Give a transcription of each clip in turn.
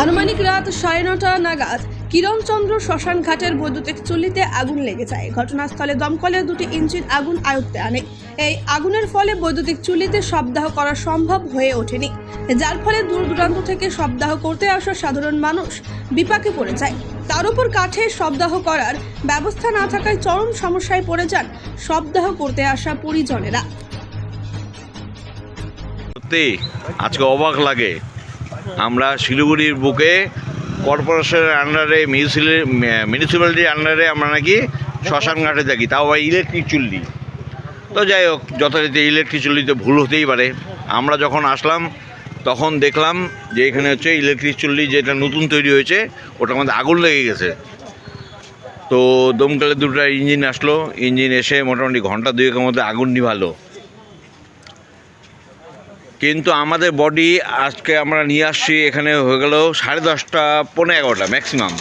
আনুমানিক রাত সাড়ে নটা নাগাদ কিরণচন্দ্র শ্মশান ঘাটের বৈদ্যুতিক চুল্লিতে আগুন লেগে যায়। ঘটনাস্থলে দমকলের দুটি ইঞ্জিন আগুন আয়ত্তে আনে। এই আগুনের ফলে বৈদ্যুতিক চুল্লিতে শবদাহ করা সম্ভব হয়ে ওঠেনি। যার ফলে দূর দূরান্ত থেকে শবদাহ করতে আসা সাধারণ মানুষ বিপাকে পড়ে যায়। তার উপর কাঠে শবদাহ করার ব্যবস্থা না থাকায় চরম সমস্যায় পড়ে যান শবদাহ করতে আসা পরিজনেরা। আজকে অবাক লাগে। আমরা শিলিগুড়ির বুকে কর্পোরেশনের আন্ডারে মিউনিসিপ্যালিটির আন্ডারে আমরা নাকি শ্মশান ঘাটে থাকি, তাও আবার ইলেকট্রিক চুল্লি। তো যাই হোক, যথারীতি ইলেকট্রিক চুল্লিতে ভুল হতেই পারে। আমরা যখন আসলাম, তখন দেখলাম যে এখানে হচ্ছে ইলেকট্রিক চুল্লি যেটা নতুন তৈরি হয়েছে, ওটার মধ্যে আগুন লেগে গেছে। তো দমকলের দুটো ইঞ্জিন আসলো, ইঞ্জিন এসে মোটামুটি ঘণ্টা দুয়েকের মধ্যে আগুন নিভালো। কিন্তু আমাদের বডি আজকে আমরা নিয়ে আসছি, এখানে হয়ে গেল সাড়ে দশটা পনেরো এগারোটা ম্যাক্সিমাম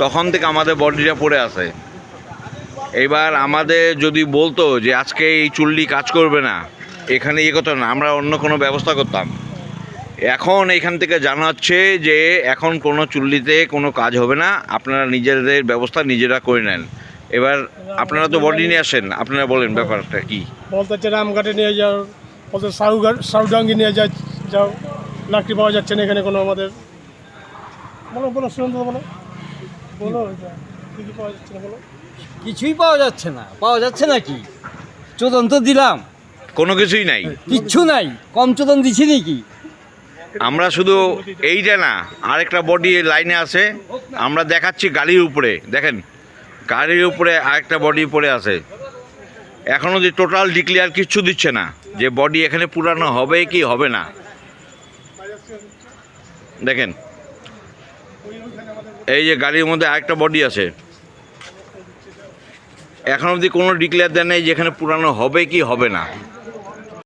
তখন থেকে আমাদের বডিটা পড়ে আছে। এবার আমাদের যদি বলতো যে আজকে এই চুল্লি কাজ করবে না, এখানে ইয়ে করতো না, আমরা অন্য কোনো ব্যবস্থা করতাম। এখন এখান থেকে জানা হচ্ছে যে এখন কোনো চুল্লিতে কোনো কাজ হবে না, আপনারা নিজেদের ব্যবস্থা নিজেরা করে নেন। এবার আপনারা তো বডি নিয়ে আসেন, আপনারা বলেন ব্যাপারটা কি? বলতে হচ্ছে রামঘাটে নিয়ে যাও। বলতে সাউঘাট সাউডাঙ্গি নিয়ে যা যাও লাকড়ি পাওয়া যাচ্ছে না এখানে কোনো আমাদের। বলো বলো সুনন্দ বলো। বলো এটা কী কী পাওয়া যাচ্ছে না বলো। কিছুই পাওয়া যাচ্ছে না। পাওয়া যাচ্ছে নাকি চোদন তো দিলাম। কোনো কিছুই নাই। কিচ্ছু নাই। কম চোদন দিছি নাকি আমরা শুধু এইটা না আরেকটা বডি লাইনে আছে। আমরা দেখাচ্ছি গাড়ির উপরে। দেখেন গাড়ির উপরে আরেকটা বডি পড়ে আছে। এখনও যে টোটাল ডিক্লেয়ার কিচ্ছু দিচ্ছে না, যে বডি এখানে পুরানো হবে কি হবে না। দেখেন, এই যে গাড়ির মধ্যে আরেকটা বডি আছে। এখন অবধি কোনো ডিক্লেয়ার দেয় নেই যে এখানে পুরানো হবে কি হবে না।